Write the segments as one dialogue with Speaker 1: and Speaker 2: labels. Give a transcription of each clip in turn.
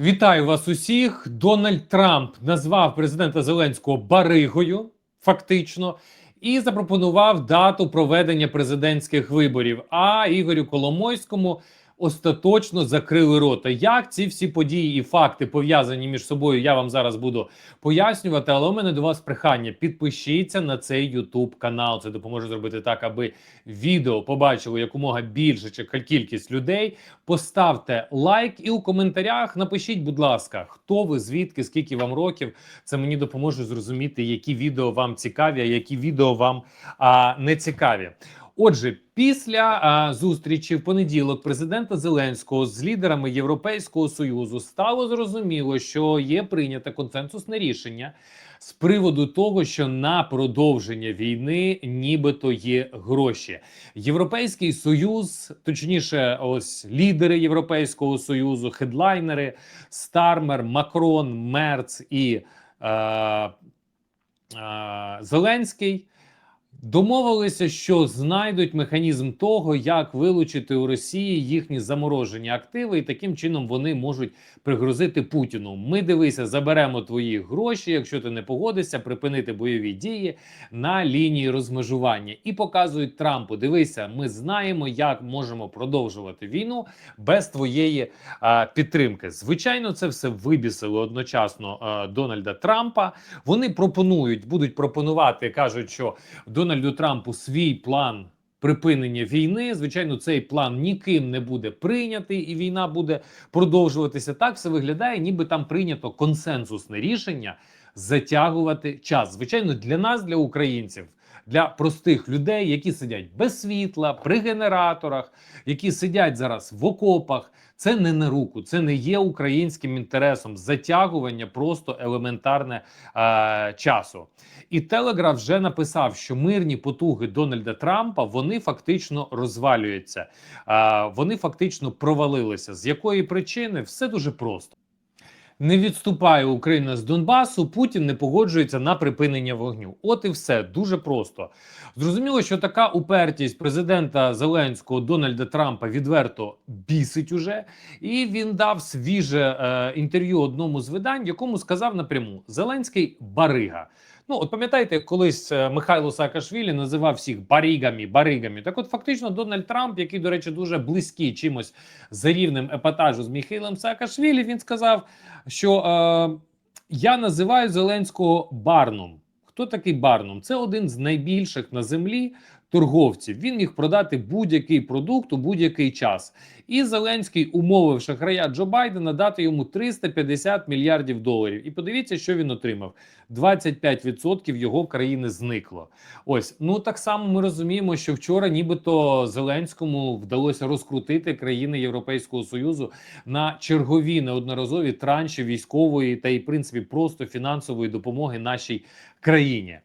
Speaker 1: Вітаю вас усіх. Дональд Трамп назвав президента Зеленського баригою, фактично, і запропонував дату проведення президентських виборів. А Ігорю Коломойському остаточно закрили рота. Як ці всі події і факти пов'язані між собою, я вам зараз буду пояснювати. Але у мене до вас прохання: підпишіться на цей YouTube канал. Це допоможе зробити так, аби відео побачило якомога більше чи кількість людей. Поставте лайк і у коментарях напишіть, будь ласка, хто ви, звідки, скільки вам років. Це мені допоможе зрозуміти, які відео вам цікаві, а які відео вам а, не цікаві. Отже, після а, зустрічі в понеділок президента Зеленського з лідерами Європейського союзу стало зрозуміло, що є прийнято консенсусне рішення з приводу того, що на продовження війни нібито є гроші. Європейський союз, точніше, ось лідери Європейського союзу, хедлайнери Стармер, Макрон, Мерц і е, е, Зеленський. Домовилися, що знайдуть механізм того, як вилучити у Росії їхні заморожені активи, і таким чином вони можуть пригрозити Путіну. Ми дивися, заберемо твої гроші, якщо ти не погодишся, припинити бойові дії на лінії розмежування і показують Трампу: дивися, ми знаємо, як можемо продовжувати війну без твоєї а, підтримки. Звичайно, це все вибісило одночасно а, Дональда Трампа. Вони пропонують, будуть пропонувати, кажуть, що Дональду Трампу свій план. Припинення війни, звичайно, цей план ніким не буде прийнятий, і війна буде продовжуватися. Так все виглядає, ніби там прийнято консенсусне рішення затягувати час. Звичайно, для нас, для українців, для простих людей, які сидять без світла, при генераторах, які сидять зараз в окопах. Це не на руку, це не є українським інтересом затягування просто елементарне е, часу. І Телеграф вже написав, що мирні потуги Дональда Трампа вони фактично розвалюються, е, вони фактично провалилися. З якої причини все дуже просто. Не відступає Україна з Донбасу, Путін не погоджується на припинення вогню. От і все дуже просто. Зрозуміло, що така упертість президента Зеленського Дональда Трампа відверто бісить уже, і він дав свіже е, інтерв'ю одному з видань, якому сказав напряму: Зеленський барига. Ну, от пам'ятаєте, колись е, Михайло Саакашвілі називав всіх баригами, баригами. Так, от фактично, Дональд Трамп, який, до речі, дуже близький чимось за рівнем епатажу з Михайлом Саакашвілі, він сказав, що е, я називаю Зеленського барном. Хто такий барном? Це один з найбільших на землі торговців. Він міг продати будь-який продукт у будь-який час. І Зеленський умовив шахрая Джо Байдена дати йому 350 мільярдів доларів. І подивіться, що він отримав: 25% його країни зникло. Ось ну так само ми розуміємо, що вчора, нібито Зеленському вдалося розкрутити країни Європейського союзу на чергові неодноразові транші військової та й в принципі просто фінансової допомоги нашій країні.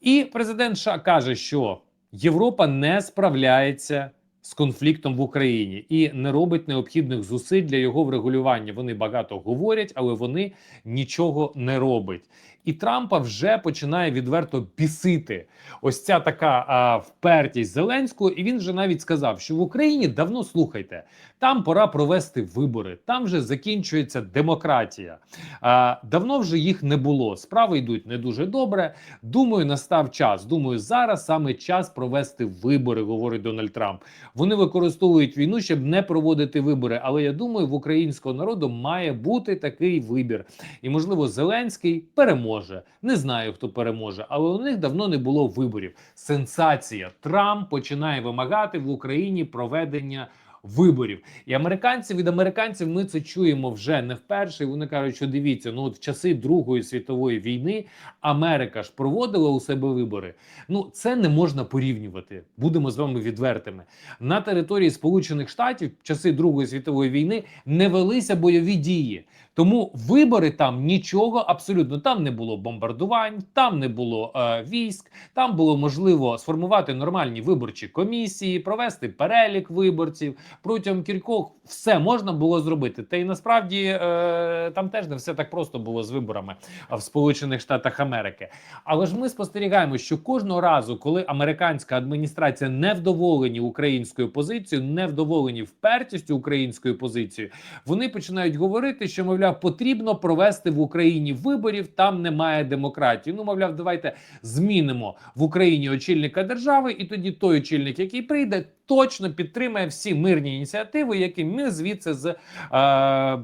Speaker 1: І президент США каже, що Європа не справляється з конфліктом в Україні і не робить необхідних зусиль для його врегулювання. Вони багато говорять, але вони нічого не роблять. І Трампа вже починає відверто бісити ось ця така а, впертість Зеленського. І він вже навіть сказав, що в Україні давно слухайте, там пора провести вибори, там вже закінчується демократія. А, давно вже їх не було. Справи йдуть не дуже добре. Думаю, настав час. Думаю, зараз саме час провести вибори, говорить Дональд Трамп. Вони використовують війну, щоб не проводити вибори. Але я думаю, в українського народу має бути такий вибір. І можливо, Зеленський переможе. Не знаю, хто переможе, але у них давно не було виборів. Сенсація. Трамп починає вимагати в Україні проведення. Виборів і американці від американців ми це чуємо вже не вперше. І Вони кажуть, що дивіться, ну от в часи Другої світової війни Америка ж проводила у себе вибори. Ну це не можна порівнювати. Будемо з вами відвертими. На території Сполучених Штатів в часи Другої світової війни не велися бойові дії. Тому вибори там нічого абсолютно там не було бомбардувань, там не було е, військ. Там було можливо сформувати нормальні виборчі комісії, провести перелік виборців протягом кількох все можна було зробити. Та й насправді е, там теж не все так просто було з виборами в Сполучених Штатах Америки. Але ж ми спостерігаємо, що кожного разу, коли американська адміністрація не вдоволені українською позицією, не вдоволені впертістю українською позицією, вони починають говорити, що мовляв. Мовляв, потрібно провести в Україні виборів. Там немає демократії. Ну, мовляв, давайте змінимо в Україні очільника держави, і тоді той очільник, який прийде, точно підтримає всі мирні ініціативи, які ми звідси з. Е,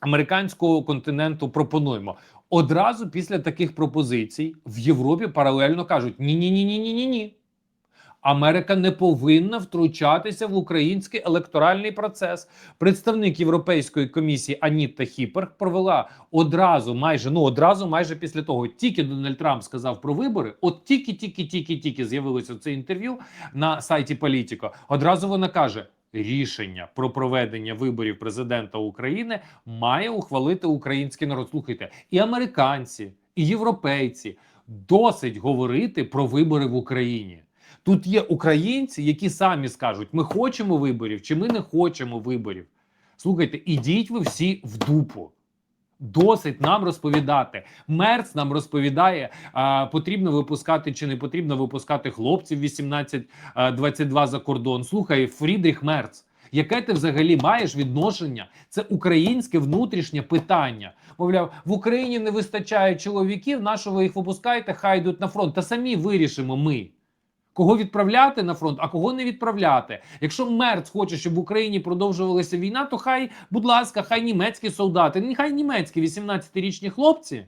Speaker 1: Американського континенту пропонуємо одразу після таких пропозицій в Європі паралельно кажуть: ні, ні, ні, ні, ні, ні, ні. Америка не повинна втручатися в український електоральний процес. Представник Європейської комісії Аніта Хіперг провела одразу, майже ну одразу, майже після того, тільки Дональд Трамп сказав про вибори. От тільки, тільки, тільки, тільки з'явилося це інтерв'ю на сайті Політіко. Одразу вона каже: рішення про проведення виборів президента України має ухвалити український народ. Слухайте, і американці, і європейці досить говорити про вибори в Україні. Тут є українці, які самі скажуть: ми хочемо виборів чи ми не хочемо виборів. Слухайте, ідіть ви всі в дупу. Досить нам розповідати. Мерц нам розповідає, а, потрібно випускати чи не потрібно випускати хлопців 18-22 за кордон. Слухай, Фрідріх Мерц, яке ти взагалі маєш відношення? Це українське внутрішнє питання. Мовляв, в Україні не вистачає чоловіків, на що ви їх випускаєте, хай йдуть на фронт. Та самі вирішимо ми. Кого відправляти на фронт, а кого не відправляти. Якщо Мерц хоче, щоб в Україні продовжувалася війна, то хай, будь ласка, хай німецькі солдати, нехай німецькі 18-річні хлопці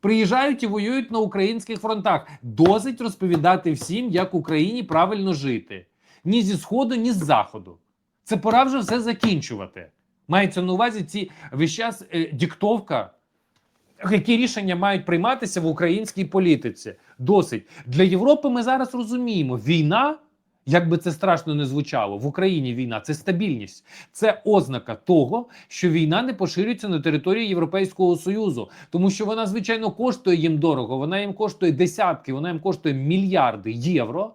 Speaker 1: приїжджають і воюють на українських фронтах. Досить розповідати всім, як Україні правильно жити. Ні зі сходу, ні з заходу. Це пора вже все закінчувати. Мається на увазі ці весь час е, диктовка які рішення мають прийматися в українській політиці? Досить для Європи. Ми зараз розуміємо, війна, як би це страшно не звучало, в Україні війна це стабільність, це ознака того, що війна не поширюється на території Європейського союзу, тому що вона звичайно коштує їм дорого. Вона їм коштує десятки, вона їм коштує мільярди євро.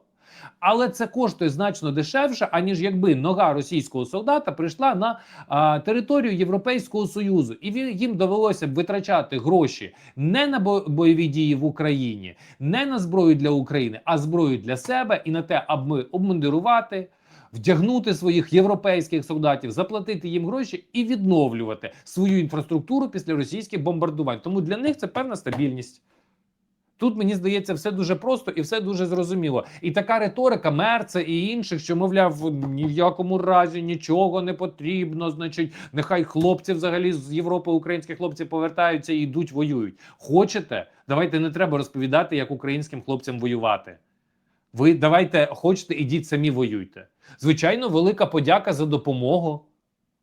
Speaker 1: Але це коштує значно дешевше, аніж якби нога російського солдата прийшла на а, територію Європейського союзу, і він їм довелося б витрачати гроші не на бо- бойові дії в Україні, не на зброю для України, а зброю для себе і на те, аби обмундирувати. Вдягнути своїх європейських солдатів, заплатити їм гроші і відновлювати свою інфраструктуру після російських бомбардувань. Тому для них це певна стабільність. Тут мені здається, все дуже просто і все дуже зрозуміло. І така риторика Мерца і інших, що мовляв, ні в якому разі нічого не потрібно. Значить, нехай хлопці взагалі з Європи, українські хлопці повертаються і йдуть, воюють. Хочете? Давайте не треба розповідати, як українським хлопцям воювати. Ви давайте хочете, ідіть самі воюйте. Звичайно, велика подяка за допомогу.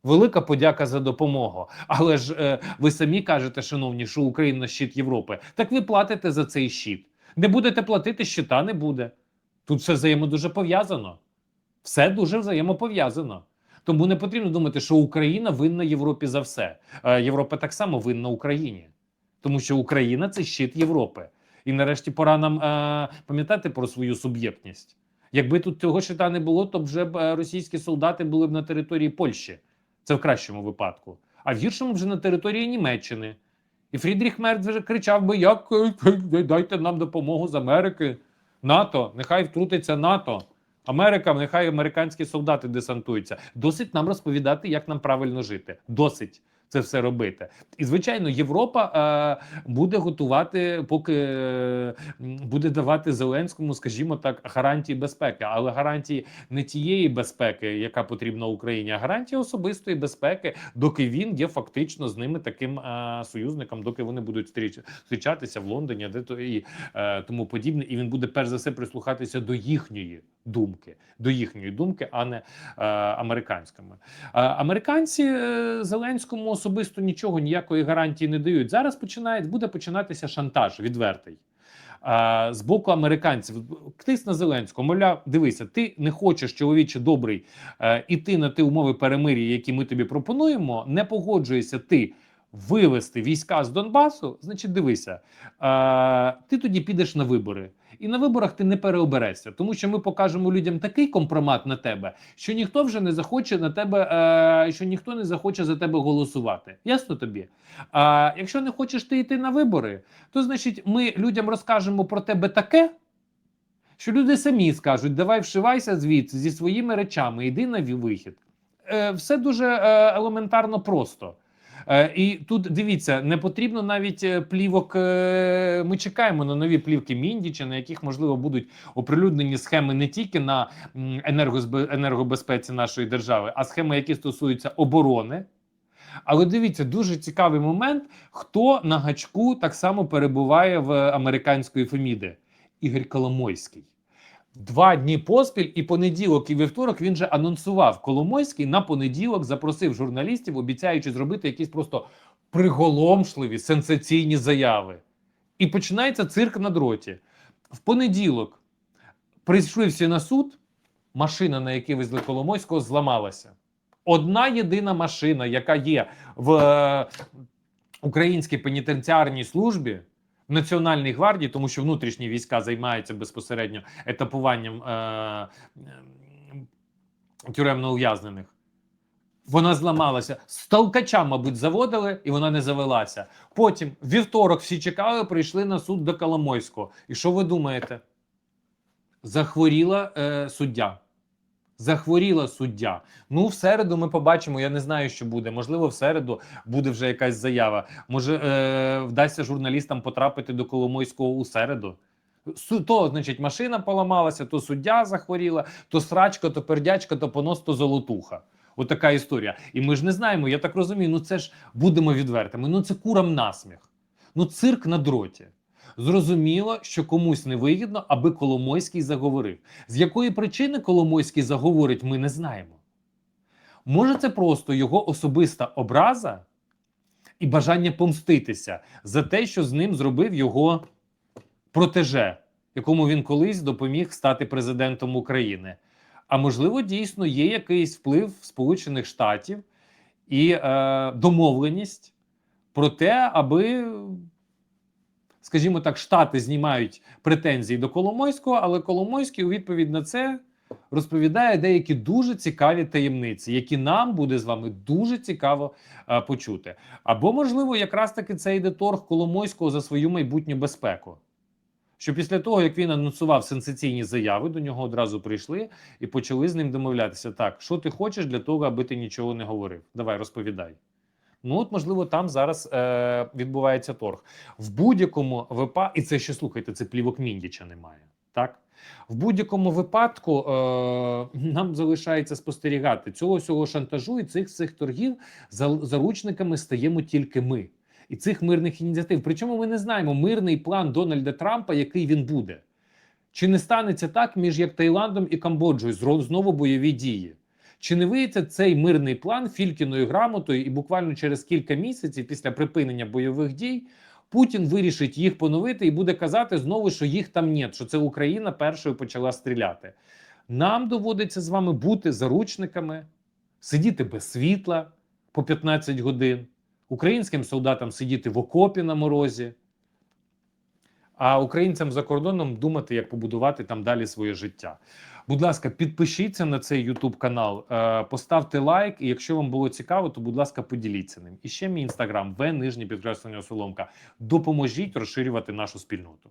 Speaker 1: Велика подяка за допомогу. Але ж е, ви самі кажете, шановні, що Україна щит Європи. Так ви платите за цей щит. Не будете платити, щита не буде. Тут все взаємо дуже пов'язано. Все дуже взаємопов'язано. Тому не потрібно думати, що Україна винна Європі за все. Е, Європа так само винна Україні, тому що Україна це щит Європи. І нарешті пора нам е, пам'ятати про свою суб'єктність. Якби тут цього щита не було, то вже б е, російські солдати були б на території Польщі. Це в кращому випадку. А в гіршому вже на території Німеччини. І Фрідріх Мерц вже кричав би: як дайте нам допомогу з Америки. НАТО, нехай втрутиться НАТО. Америка, нехай американські солдати десантуються. Досить нам розповідати, як нам правильно жити. Досить це все робити. І звичайно, Європа е, буде готувати, поки е, буде давати Зеленському, скажімо так, гарантії безпеки, але гарантії не тієї безпеки, яка потрібна Україні, а гарантії особистої безпеки, доки він є фактично з ними таким е, союзником, доки вони будуть зустріч- зустрічатися в Лондоні, де то і е, тому подібне, і він буде перш за все прислухатися до їхньої думки, до їхньої думки, а не е, американськими. Е, американці е, Зеленському особисто нічого ніякої гарантії не дають. Зараз починає буде починатися шантаж відвертий. З боку американців тиск на Зеленського, мовляв, дивися, ти не хочеш чоловіче добрий е, іти на ті умови перемир'я, які ми тобі пропонуємо. Не погоджуєшся ти вивести війська з Донбасу. Значить, дивися, е, ти тоді підеш на вибори, і на виборах ти не переоберешся, тому що ми покажемо людям такий компромат на тебе, що ніхто вже не захоче на тебе, е, що ніхто не захоче за тебе голосувати. Ясно тобі? А якщо не хочеш ти йти на вибори, то значить ми людям розкажемо про тебе таке. Що люди самі скажуть, давай вшивайся звідси зі своїми речами, йди на вихід. Е, все дуже е, елементарно просто. Е, і тут дивіться, не потрібно навіть е, плівок. е, Ми чекаємо на нові плівки Міндіча, на яких можливо будуть оприлюднені схеми не тільки на енергобезпеці нашої держави, а схеми, які стосуються оборони. Але дивіться, дуже цікавий момент, хто на гачку так само перебуває в американської Феміди. Ігор Коломойський. Два дні поспіль, і понеділок, і вівторок він же анонсував Коломойський на понеділок, запросив журналістів, обіцяючи зробити якісь просто приголомшливі сенсаційні заяви. І починається цирк на дроті. В понеділок прийшли всі на суд. Машина, на якій везли Коломойського, зламалася. Одна єдина машина, яка є в е, українській пенітенціарній службі. Національній гвардії, тому що внутрішні війська займаються безпосередньо етапуванням е, тюремно ув'язнених. Вона зламалася. З толкача, мабуть, заводили, і вона не завелася. Потім, вівторок, всі чекали, прийшли на суд до Коломойського. І що ви думаєте? Захворіла е, суддя. Захворіла суддя. Ну, в середу ми побачимо. Я не знаю, що буде. Можливо, в середу буде вже якась заява. Може, е, вдасться журналістам потрапити до Коломойського у середу. То, значить, машина поламалася, то суддя захворіла, то срачка, то пердячка, то понос, то золотуха. Отака історія. І ми ж не знаємо. Я так розумію. Ну це ж будемо відвертими. Ну це курам насміх. Ну, цирк на дроті. Зрозуміло, що комусь невигідно, аби Коломойський заговорив. З якої причини Коломойський заговорить, ми не знаємо. Може, це просто його особиста образа і бажання помститися за те, що з ним зробив його протеже, якому він колись допоміг стати президентом України. А можливо, дійсно є якийсь вплив Сполучених Штатів і е, домовленість про те, аби скажімо так, Штати знімають претензії до Коломойського, але Коломойський у відповідь на це розповідає деякі дуже цікаві таємниці, які нам буде з вами дуже цікаво е, почути. Або, можливо, якраз таки це йде торг Коломойського за свою майбутню безпеку. Що після того, як він анонсував сенсаційні заяви, до нього одразу прийшли і почали з ним домовлятися. Так, що ти хочеш для того, аби ти нічого не говорив? Давай розповідай. Ну, от, можливо, там зараз е, відбувається торг. В будь-якому випадку, і це ще слухайте, це плівок Міндіча немає. Так? В будь-якому випадку е, нам залишається спостерігати цього всього шантажу і цих цих торгів за, заручниками стаємо тільки ми. І цих мирних ініціатив. Причому ми не знаємо мирний план Дональда Трампа, який він буде. Чи не станеться так між як Таїландом і Камбоджою знову бойові дії? Чи не виявиться цей мирний план фількіною грамотою, і буквально через кілька місяців після припинення бойових дій Путін вирішить їх поновити і буде казати знову, що їх там нет, що це Україна першою почала стріляти. Нам доводиться з вами бути заручниками, сидіти без світла по 15 годин, українським солдатам сидіти в окопі на морозі, а українцям за кордоном думати, як побудувати там далі своє життя. Будь ласка, підпишіться на цей YouTube канал, е, поставте лайк. І якщо вам було цікаво, то будь ласка, поділіться ним. І ще мій інстаграм в нижнє підкреслення соломка. Допоможіть розширювати нашу спільноту.